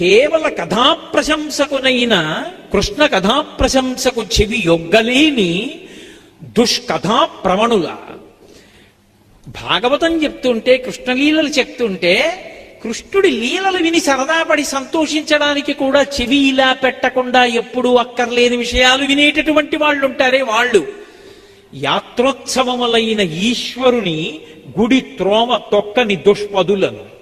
కేవల కథాప్రశంసకునైన కృష్ణ కథాప్రశంసకు చెవి యొగ్గలేని దుష్కథా ప్రవణుల భాగవతం చెప్తుంటే కృష్ణలీలలు చెప్తుంటే కృష్ణుడి లీలలు విని సరదాపడి సంతోషించడానికి కూడా చెవి ఇలా పెట్టకుండా ఎప్పుడూ అక్కర్లేని విషయాలు వినేటటువంటి వాళ్ళు ఉంటారే వాళ్ళు. యాత్రోత్సవములైన ఈశ్వరుని గుడి త్రోమ తొక్కని దుష్పదులను.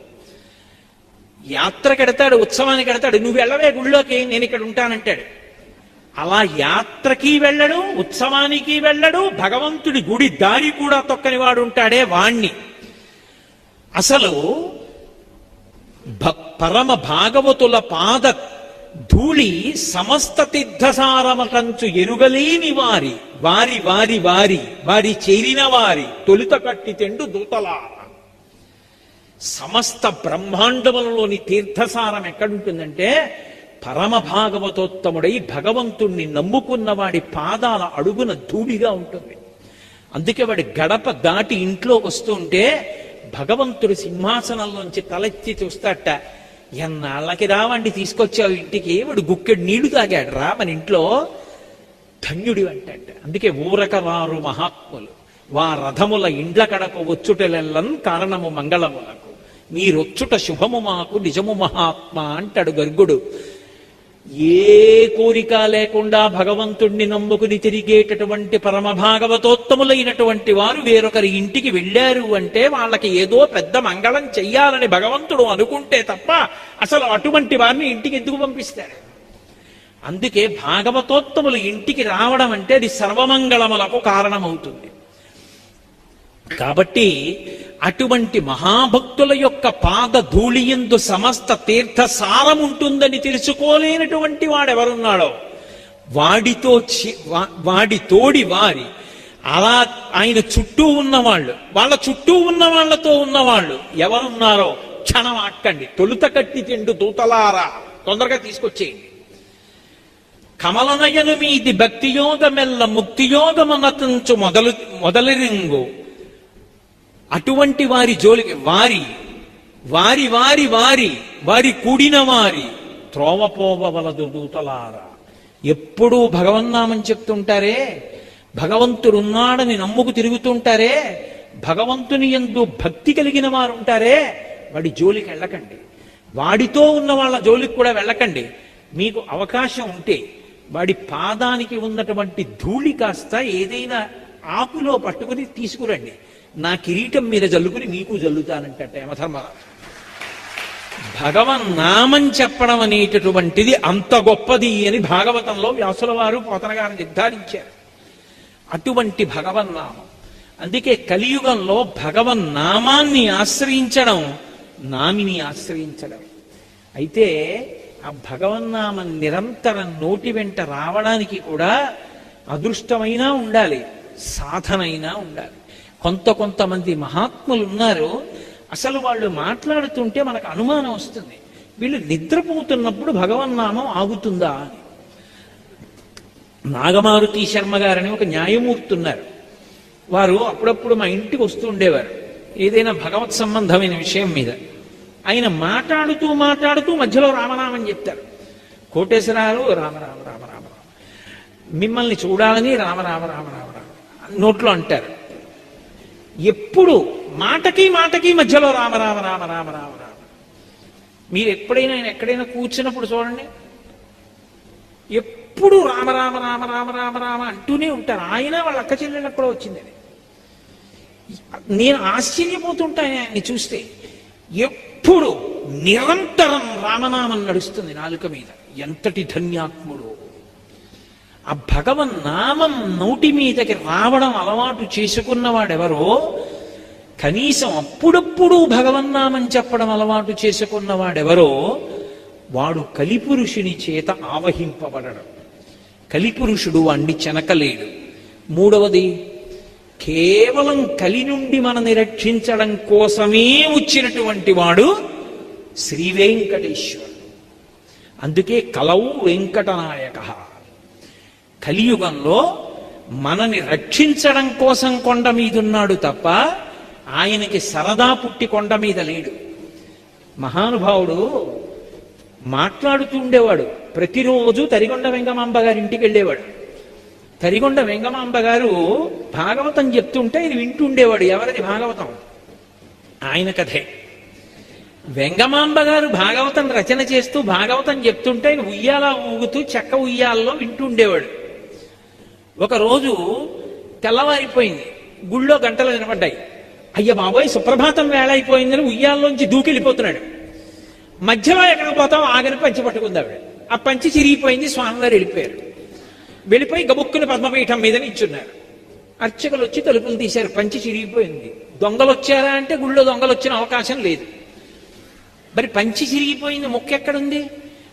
యాత్ర కడతాడు ఉత్సవానికి కడతాడు. నువ్వు వెళ్ళవే గుళ్ళోకి నేను ఇక్కడ ఉంటానంటాడు. అలా యాత్రకి వెళ్ళడు ఉత్సవానికి వెళ్ళడు భగవంతుడి గుడి దారి కూడా తొక్కని వాడు ఉంటాడే వాణ్ణి. అసలు పరమ భాగవతుల పాద ధూళి సమస్త తీర్థసారమకంచు ఎరుగలేని వారి వారి వారి వారి వారి చేరిన వారి తొలుత కట్టి తెండు దూతలార. సమస్త బ్రహ్మాండములలోని తీర్థసారం ఎక్కడుంటుందంటే పరమ భాగవతోత్తముడై భగవంతుణ్ణి నమ్ముకున్న వాడి పాదాల అడుగున ధూళిగా ఉంటుంది. అందుకే వాడి గడప దాటి ఇంట్లో వస్తుంటే భగవంతుడు సింహాసనంలోంచి తలెత్తి చూస్తాట ఎన్నాళ్ళకి రావండి తీసుకొచ్చావు ఇంటికి? వాడు గుక్కెడు నీళ్ళు తాగాడు రా మన ఇంట్లో ధన్యుడి అంటాడు అందుకే ఊరక వారు మహాత్ములు వా రథముల ఇండ్ల కడకు వచ్చుటలెల్లం కారణము మంగళములకు మీరొచ్చుట శుభము మాకు నిజము మహాత్మ అంటాడు గర్గుడు. ఏ కోరిక లేకుండా భగవంతుణ్ణి నమ్ముకుని తిరిగేటటువంటి పరమ భాగవతోత్తములైనటువంటి వారు వేరొకరి ఇంటికి వెళ్ళారు అంటే వాళ్ళకి ఏదో పెద్ద మంగళం చెయ్యాలని భగవంతుడు అనుకుంటే తప్ప అసలు అటువంటి వారిని ఇంటికి ఎందుకు పంపిస్తారు? అందుకే భాగవతోత్తములు ఇంటికి రావడం అంటే అది సర్వమంగళములకు కారణమవుతుంది. కాబట్టి అటువంటి మహాభక్తుల యొక్క పాద ధూళియందు సమస్త తీర్థ సారం ఉంటుందని తెలుసుకోలేనటువంటి వాడెవరున్నాడో వాడితో వాడి తోడి వారి అలా ఆయన చుట్టూ ఉన్నవాళ్ళు వాళ్ళ చుట్టూ ఉన్న వాళ్ళతో ఉన్నవాళ్ళు ఎవరున్నారో క్షణం ఆక్కండి. తొలుత కట్టి తిండు దూతలారా తొందరగా తీసుకొచ్చేయండి. కమలనయను మీది భక్తియోగమెల్ల ముక్తియోగమనతంచు మొదలు మొదలరింగు. అటువంటి వారి జోలికి వారి వారి వారి వారి వారి కూడిన వారి త్రోవపోవలదు దూతలారా. ఎప్పుడూ భగవన్నామని చెప్తుంటారే భగవంతుడున్నాడని నమ్ముకు తిరుగుతుంటారే భగవంతుని ఎందు భక్తి కలిగిన వారు ఉంటారే వాడి జోలికి వెళ్ళకండి. వాడితో ఉన్న వాళ్ళ జోలికి కూడా వెళ్ళకండి. మీకు అవకాశం ఉంటే వాడి పాదానికి ఉన్నటువంటి ధూళి కాస్త ఏదైనా ఆకులో పట్టుకుని తీసుకురండి. నా కిరీటం మీద జల్లుకుని మీకు జల్లుతానంట యమధర్మరాజు భగవన్ నామం చెప్పడం అనేటటువంటిది అంత గొప్పది అని భాగవతంలో వ్యాసుల వారు పోతనగారు నిర్ధారించారు. అటువంటి భగవన్నామం. అందుకే కలియుగంలో భగవన్ నామాన్ని ఆశ్రయించడం నామిని ఆశ్రయించడం. అయితే ఆ భగవన్నామం నిరంతరం నోటి వెంట రావడానికి కూడా అదృష్టమైనా ఉండాలి. సాధనైనా ఉండాలి. కొంత కొంతమంది మహాత్ములు ఉన్నారు అసలు వాళ్ళు మాట్లాడుతుంటే మనకు అనుమానం వస్తుంది. వీళ్ళు నిద్రపోతున్నప్పుడు భగవన్నామం ఆగుతుందా అని. నాగమారుతి శర్మ గారని ఒక న్యాయమూర్తి ఉన్నారు వారు అప్పుడప్పుడు మా ఇంటికి వస్తూ ఉండేవారు. ఏదైనా భగవత్ సంబంధమైన విషయం మీద. ఆయన మాట్లాడుతూ మాట్లాడుతూ మధ్యలో రామనామం చెప్తారు. కోటేశ్వరాలు రామరామ రామ మిమ్మల్ని చూడాలని రామ రామ. నోట్లో అంటారు. ఎప్పుడు మాటకి మాటకి మధ్యలో రామ రామ రామ రామ రామ రామ. మీరు ఎప్పుడైనా ఆయన ఎక్కడైనా కూర్చున్నప్పుడు చూడండి. ఎప్పుడు రామ రామ రామ రామ రామ రామ అంటూనే ఉంటారు. ఆయన వాళ్ళ అక్క చెల్లెళ్ళకు కూడా వచ్చింది అది. నేను ఆశ్చర్యపోతుంటాను ఆయన్ని చూస్తే. ఎప్పుడు నిరంతరం రామనామం నడుస్తుంది నాలుక మీద. ఎంతటి ధన్యాత్ముడు. ఆ భగవన్ నామం నోటి మీదకి రావడం అలవాటు చేసుకున్నవాడెవరో కనీసం అప్పుడప్పుడు భగవన్నామం చెప్పడం అలవాటు చేసుకున్నవాడెవరో వాడు కలిపురుషుని చేత ఆవహింపబడడం. కలిపురుషుడు వాణ్ణి చెనకలేడు. మూడవది కేవలం కలి నుండి మనని రక్షించడం కోసమే వచ్చినటువంటి వాడు శ్రీ వెంకటేశ్వరుడు. అందుకే కలవు వెంకటనాయక. కలియుగంలో మనని రక్షించడం కోసం కొండ మీదున్నాడు తప్ప ఆయనకి సరదా పుట్టి కొండ మీద లేడు. మహానుభావుడు మాట్లాడుతూ ఉండేవాడు ప్రతిరోజు తరిగొండ వెంగమాంబ గారి ఇంటికి వెళ్ళేవాడు. తరిగొండ వెంగమాంబ గారు భాగవతం చెప్తుంటే ఆయన వింటూ ఉండేవాడు ఎవరిది భాగవతం? ఆయన కథే. వెంగమాంబ గారు భాగవతం రచన చేస్తూ భాగవతం చెప్తుంటే ఆయన ఉయ్యాల ఊగుతూ చెక్క ఉయ్యాలలో వింటూ ఉండేవాడు ఒకరోజు తెల్లవారిపోయింది. గుళ్ళో గంటలు వినపడ్డాయి అయ్య బాబోయ్ సుప్రభాతం వేళ అయిపోయిందని ఉయ్యాల్లోంచి దూకెళ్ళిపోతున్నాడు. మధ్యలో ఎక్కడికి పోతాం ఆగని పంచి పట్టుకుంది ఆవిడ. ఆ పంచి చిరిగిపోయింది స్వామివారు వెళ్ళిపోయారు. వెళ్ళిపోయి గబుక్కుని పద్మపీఠం మీద నిల్చున్నారు. అర్చకులు వచ్చి తలుపులు తీశారు పంచి చిరిగిపోయింది. దొంగలు వచ్చారా అంటే గుళ్ళో దొంగలు వచ్చిన అవకాశం లేదు. మరి పంచి చిరిగిపోయింది మొక్క ఎక్కడుంది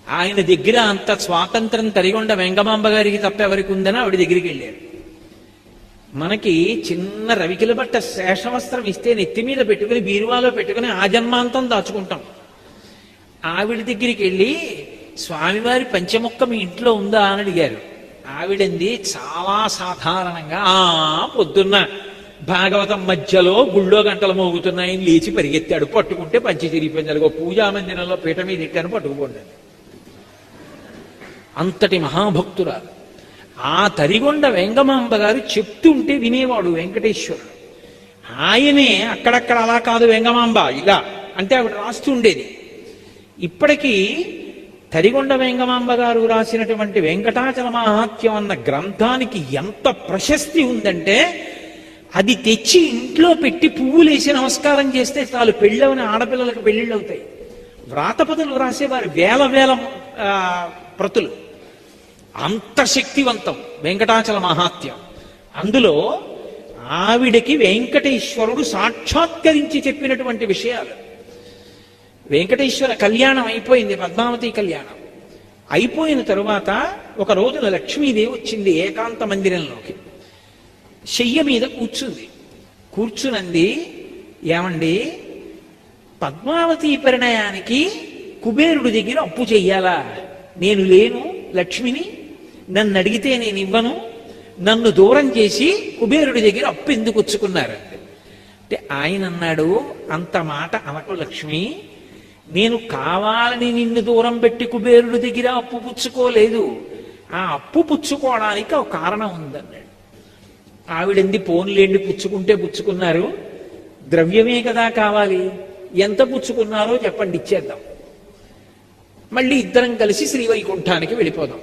ఆయన దగ్గర అంత స్వాతంత్రం తరిగొండ వెంగమాంబ గారికి తప్ప ఎవరికి ఉందని ఆవిడ దగ్గరికి వెళ్ళారు. మనకి చిన్న రవికిల బట్ట శేషవస్త్రం ఇస్తే నెత్తి మీద పెట్టుకుని బీరువాలో పెట్టుకుని ఆ జన్మాంతం దాచుకుంటాం. ఆవిడ దగ్గరికి వెళ్ళి స్వామివారి పంచముక్క మీ ఇంట్లో ఉందా? అని అడిగారు. ఆవిడంది చాలా సాధారణంగా ఆ పొద్దున్న భాగవతం మధ్యలో గుళ్ళో గంటలు మోగుతున్నాయని లేచి పరిగెత్తాడు. పట్టుకుంటే పంచి తిరిగిపోయింది అదిగో పూజా మందిరంలో పీట మీద ఎక్కాను పట్టుకుపోండి అంతటి మహాభక్తురాలు. ఆ తరిగొండ వెంగమాంబ గారు చెప్తుంటే వినేవాడు వెంకటేశ్వరుడు. ఆయనే అక్కడక్కడ అలా కాదు వెంగమాంబ ఇలా అంటే ఆవిడ రాస్తుండేది ఇప్పటికీ తరిగొండ వెంగమాంబ గారు రాసినటువంటి వెంకటాచల మహాత్యం అన్న గ్రంథానికి ఎంత ప్రశస్తి ఉందంటే అది తెచ్చి ఇంట్లో పెట్టి పువ్వులేసి నమస్కారం చేస్తే చాలు పెళ్ళవని ఆడపిల్లలకు పెళ్ళిళ్ళు అవుతాయి వ్రాతపదులు రాసేవారు వేల వేల ప్రతులు. అంత శక్తివంతం వెంకటాచల మహాత్యం అందులో ఆవిడకి వెంకటేశ్వరుడు సాక్షాత్కరించి చెప్పినటువంటి విషయాలు. వెంకటేశ్వర కళ్యాణం అయిపోయింది పద్మావతి కళ్యాణం. అయిపోయిన తరువాత ఒక రోజున లక్ష్మీదేవి వచ్చింది ఏకాంత మందిరంలోకి. శయ్య మీద కూర్చుంది. కూర్చునంది ఏమండి పద్మావతి పరిణయానికి కుబేరుడి దగ్గర అప్పు చెయ్యాలా? నేను లేను లక్ష్మిని నన్ను అడిగితే నేను ఇవ్వను. నన్ను దూరం చేసి కుబేరుడి దగ్గర అప్పు ఎందుకు వచ్చుకున్నారు? అంటే ఆయన అన్నాడు అంత మాట అనకు లక్ష్మి. నేను కావాలని నిన్ను దూరం పెట్టి కుబేరుడి దగ్గర అప్పు పుచ్చుకోలేదు. ఆ అప్పు పుచ్చుకోవడానికి ఒక కారణం ఉందన్నాడు. ఆవిడంది పోన్లేండి పుచ్చుకుంటే పుచ్చుకున్నారు. ద్రవ్యమే కదా కావాలి. ఎంత పుచ్చుకున్నారో చెప్పండి ఇచ్చేద్దాం. మళ్ళీ ఇద్దరం కలిసి శ్రీవైకుంఠానికి వెళ్ళిపోదాం.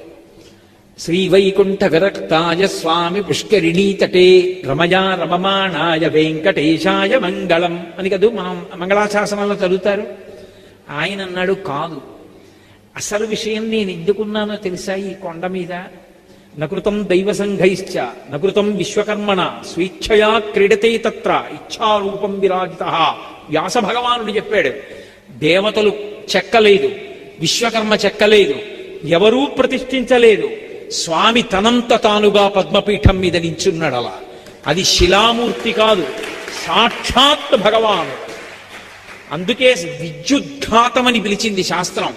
శ్రీవైకుంఠ విరక్తాయ స్వామి పుష్కరిణీతటే రమయా రమమాణాయ వెంకటేశాయ మంగళం అని కదూ మనం మంగళాశాసనంలో చదువుతారు. ఆయన అన్నాడు కాదు. అసలు విషయం నేను ఎందుకున్నానో తెలుసా ఈ కొండ మీద? నకృతం దైవ సంఘైశ్చ నకృతం విశ్వకర్మణ స్వేచ్ఛయా క్రీడతే తత్ర ఇచ్ఛారూపం విరాజిత. వ్యాస భగవానుడు చెప్పాడు దేవతలు చెక్కలేదు విశ్వకర్మ చెక్కలేదు ఎవరూ ప్రతిష్ఠించలేదు స్వామి తనంత తానుగా పద్మపీఠం మీద నించున్నాడు అలా అది శిలామూర్తి కాదు సాక్షాత్ భగవాను. అందుకే విద్యుద్ఘాతమని పిలిచింది శాస్త్రం.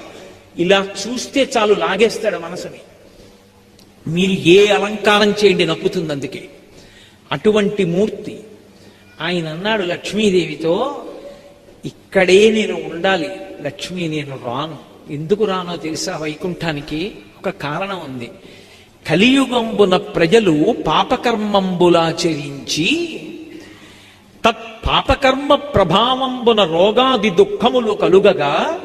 ఇలా చూస్తే చాలు లాగేస్తాడు మనసుని. మీరు ఏ అలంకారం చేయండి నప్పుతుంది అందుకే. అటువంటి మూర్తి ఆయన అన్నాడు లక్ష్మీదేవితో ఇక్కడే నేను ఉండాలి లక్ష్మి నేను రాను. ఎందుకు రానో తెలుసా వైకుంఠానికి? ఒక కారణం ఉంది. కలియుగంబున ప్రజలు పాపకర్మంబులాచరించి తత్ పాపకర్మ ప్రభావంబున రోగాది దుఃఖములు కలుగగా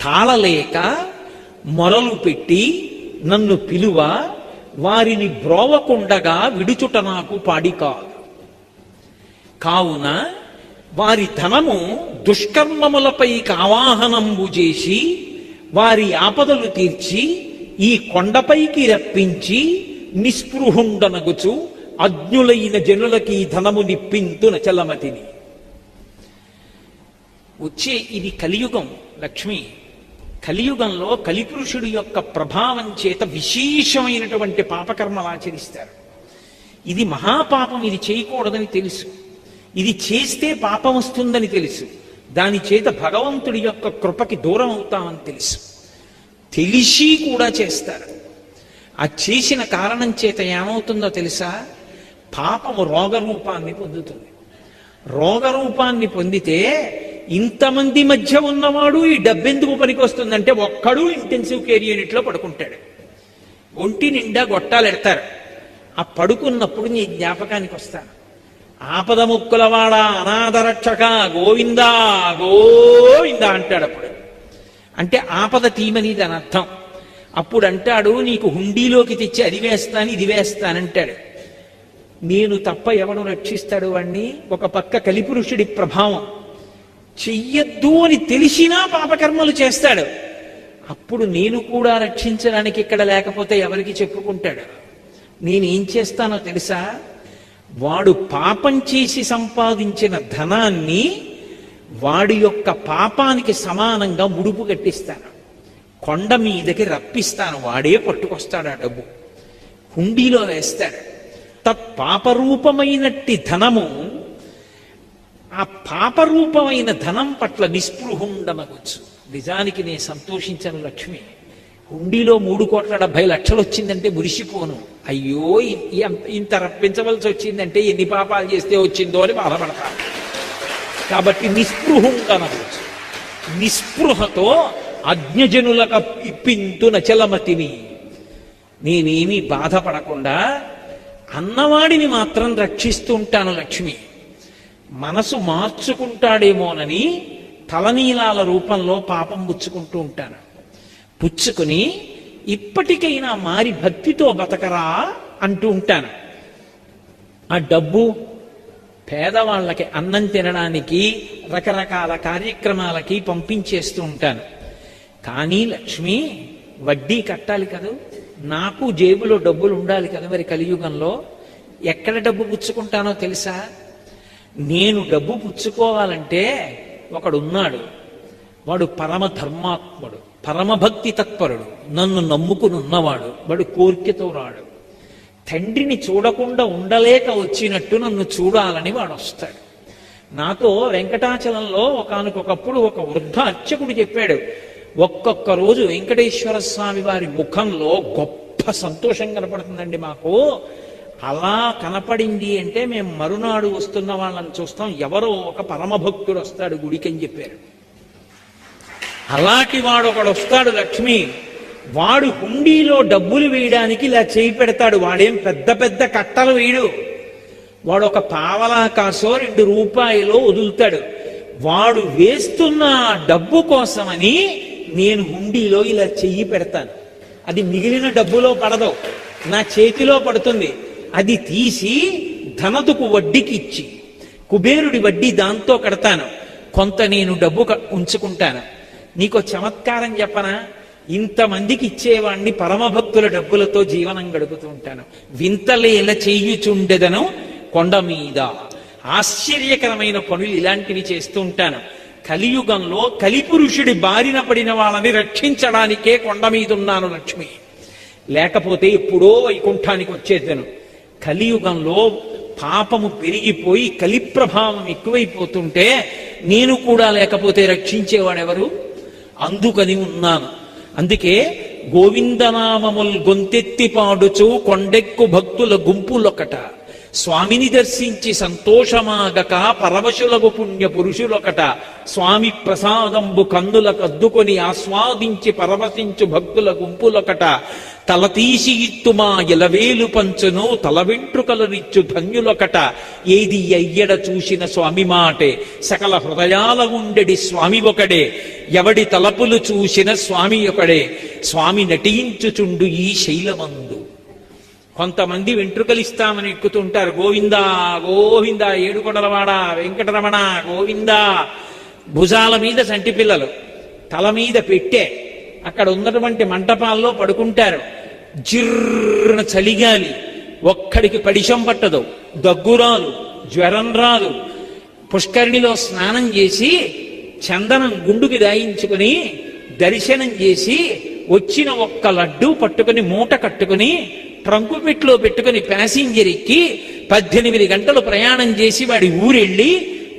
తాళలేక మొరలు పెట్టి నన్ను పిలువ వారిని బ్రోవకుండగా విడుచుట నాకు పాడి కాదు కావున వారి ధనము దుష్కర్మములపై ఆవాహనంబు చేసి వారి ఆపదలు తీర్చి ఈ కొండపైకి రప్పించి నిస్పృహుండనగుచు అజ్ఞులైన జనులకి ఈ ధనము నిప్పింతు నచలమతిని వచ్చే ఇది కలియుగం లక్ష్మి. కలియుగంలో కలిపురుషుడి యొక్క ప్రభావం చేత విశేషమైనటువంటి పాపకర్మలు ఆచరిస్తారు. ఇది మహాపాపం ఇది చేయకూడదని తెలుసు. ఇది చేస్తే పాపం వస్తుందని తెలుసు. దాని చేత భగవంతుడి యొక్క కృపకి దూరం అవుతామని తెలుసు. తెలిసి కూడా చేస్తారు. ఆ చేసిన కారణం చేత ఏమవుతుందో తెలుసా? పాపము రోగరూపాన్ని పొందుతుంది. రోగరూపాన్ని పొందితే ఇంతమంది మధ్య ఉన్నవాడు ఈ డబ్బెందుకు పనికొస్తుందంటే ఒక్కడు ఇంటెన్సివ్ కేర్ యూనిట్లో పడుకుంటాడు. ఒంటి నిండా గొట్టాలు ఎడతారు. ఆ పడుకున్నప్పుడు నీ జ్ఞాపకానికి వస్తాను. ఆపద ముక్కులవాడ అనాథరక్షక గోవిందా గోవిందా అంటాడు అప్పుడు. అంటే ఆపద తీమని దాని అర్థం అప్పుడు అంటాడు నీకు హుండీలోకి తెచ్చి అది వేస్తాను ఇది వేస్తానంటాడు నేను తప్ప ఎవడు రక్షిస్తాడు వాణ్ణి? ఒక పక్క కలిపురుషుడి ప్రభావం. చెయ్యొద్దు అని తెలిసినా పాపకర్మలు చేస్తాడు. అప్పుడు నేను కూడా రక్షించడానికి ఇక్కడ లేకపోతే ఎవరికి చెప్పుకుంటాడు? నేనేం చేస్తానో తెలుసా? వాడు పాపం చేసి సంపాదించిన ధనాన్ని వాడి యొక్క పాపానికి సమానంగా ముడుపు కట్టిస్తాను. కొండ మీదకి రప్పిస్తాను. వాడే పట్టుకొస్తాడు ఆ డబ్బు. హుండీలో వేస్తాడు. తత్ పాపరూపమైనట్టి ధనము ఆ పాపరూపమైన ధనం పట్ల నిస్పృహుండమగొచ్చు. నిజానికి నేను సంతోషించను లక్ష్మి. హుండీలో మూడు కోట్ల డెబ్బై లక్షలు వచ్చిందంటే మురిసిపోను. అయ్యో ఇంత రప్పించవలసి వచ్చిందంటే ఎన్ని పాపాలు చేస్తే వచ్చిందో అని బాధపడతాను. కాబట్టి నిస్పృహుండనవచ్చు నిస్పృహతో అజ్ఞజనులకు ఇప్పింతు నచలమతిని నేనేమీ బాధపడకుండా అన్నవాడిని మాత్రం రక్షిస్తూ ఉంటాను లక్ష్మి. మనసు మార్చుకుంటాడేమోనని తలనీలాల రూపంలో పాపం పుచ్చుకుంటూ ఉంటాను. పుచ్చుకుని ఇప్పటికైనా మారి భక్తితో బతకరా అంటూ ఉంటాను. ఆ డబ్బు పేదవాళ్ళకి అన్నం తినడానికి రకరకాల కార్యక్రమాలకి పంపించేస్తూ ఉంటాను. కానీ లక్ష్మి వడ్డీ కట్టాలి కదా? నాకు జేబులో డబ్బులు ఉండాలి కదా మరి కలియుగంలో? ఎక్కడ డబ్బు పుచ్చుకుంటానో తెలుసా? నేను డబ్బు పుచ్చుకోవాలంటే ఒకడున్నాడు. వాడు పరమ ధర్మాత్ముడు పరమభక్తి తత్పరుడు నన్ను నమ్ముకుని ఉన్నవాడు వాడు కోరికతో రాడు. తండ్రిని చూడకుండా ఉండలేక వచ్చినట్టు నన్ను చూడాలని వాడు వస్తాడు నాతో వెంకటాచలంలో ఒకనకొకప్పుడు ఒక వృద్ధ అర్చకుడు చెప్పాడు ఒక్కొక్క రోజు వెంకటేశ్వర స్వామి వారి ముఖంలో గొప్ప సంతోషం కనపడుతుందండి మాకు. అలా కనపడింది అంటే మేము మరునాడు వస్తున్న వాళ్ళని చూస్తాం. ఎవరో ఒక పరమభక్తుడు వస్తాడు గుడికి అని చెప్పారు. అలాంటి వాడు ఒకడు వస్తాడు లక్ష్మి. వాడు హుండీలో డబ్బులు వేయడానికి ఇలా చేయి పెడతాడు. వాడేం పెద్ద పెద్ద కట్టలు వేయడు. వాడు ఒక పావలా కాసో రెండు రూపాయలో వదులుతాడు. వాడు వేస్తున్న డబ్బు కోసమని నేను హుండీలో ఇలా చెయ్యి పెడతాను. అది మిగిలిన డబ్బులో పడదు. నా చేతిలో పడుతుంది. అది తీసి ధనదుకు వడ్డీకి ఇచ్చి కుబేరుడి వడ్డీ దాంతో కడతాను. కొంత నేను డబ్బు ఉంచుకుంటాను. నీకు చమత్కారం చెప్పనా? ఇంతమందికి ఇచ్చేవాణ్ణి పరమభక్తుల డబ్బులతో జీవనం గడుపుతూ ఉంటాను. వింతలేల చేయుచుండెదను కొండ మీద. ఆశ్చర్యకరమైన పనులు ఇలాంటివి చేస్తూ ఉంటాను. కలియుగంలో కలిపురుషుడి బారిన పడిన వాళ్ళని రక్షించడానికే కొండ మీద ఉన్నాను లక్ష్మి. లేకపోతే ఎప్పుడో వైకుంఠానికి వచ్చేద్దను కలియుగంలో పాపము పెరిగిపోయి కలి ప్రభావం ఎక్కువైపోతుంటే నేను కూడా లేకపోతే రక్షించేవాడెవరు? అందుకని ఉన్నాను. అందుకే గోవిందనామముల్ గొంతెత్తి పాడుచు కొండెక్కు భక్తుల గుంపులొకట స్వామిని దర్శించి సంతోషమాగక పరవశులగు పుణ్య పురుషులొకట స్వామి ప్రసాదంబు కన్నుల కద్దుకొని ఆస్వాదించి పరవశించు భక్తుల గుంపులొకట తల తీసి ఇత్తుమా ఎలవేలు పంచును తల వెంట్రుకలనిచ్చు ధన్యులొకట. ఏది అయ్యడ చూసిన స్వామి మాటే సకల హృదయాల ఉండెడి స్వామి ఒకడే. ఎవడి తలపులు చూసిన స్వామి ఒకడే. స్వామి నటించుచుండు ఈ శైలమందు. కొంతమంది వెంట్రుకలు ఇస్తామని ఎక్కుతుంటారు. గోవిందా గోవిందా ఏడుకొండలవాడ వెంకటరమణ గోవిందా. భుజాల మీద సంటి పిల్లలు తల మీద పెట్టే అక్కడ ఉన్నటువంటి మంటపాల్లో పడుకుంటారు. జిర్రన చలిగాలి. ఒక్కడికి పడిశం పట్టదు. దగ్గురాలు జ్వరం రాదు. పుష్కరిణిలో స్నానం చేసి చందనం గుండుకి దాయించుకుని దర్శనం చేసి వచ్చిన ఒక్క లడ్డు పట్టుకుని మూట కట్టుకుని ట్రంకు పిట్లో పెట్టుకుని ప్యాసింజర్ ఎక్కి పద్దెనిమిది గంటలు ప్రయాణం చేసి వాడి ఊరెళ్ళి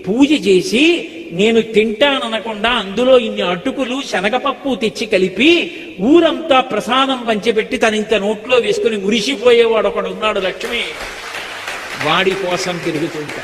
పూజ చేసి నేను తింటాననకుండా అందులో ఇన్ని అటుకులు శనగపప్పు తెచ్చి కలిపి ఊరంతా ప్రసాదం పంచిపెట్టి తన ఇంత నోట్లో వేసుకుని మురిసిపోయేవాడు ఒకడు ఉన్నాడు లక్ష్మి. వాడి కోసం తిరుగుతుంటాడు.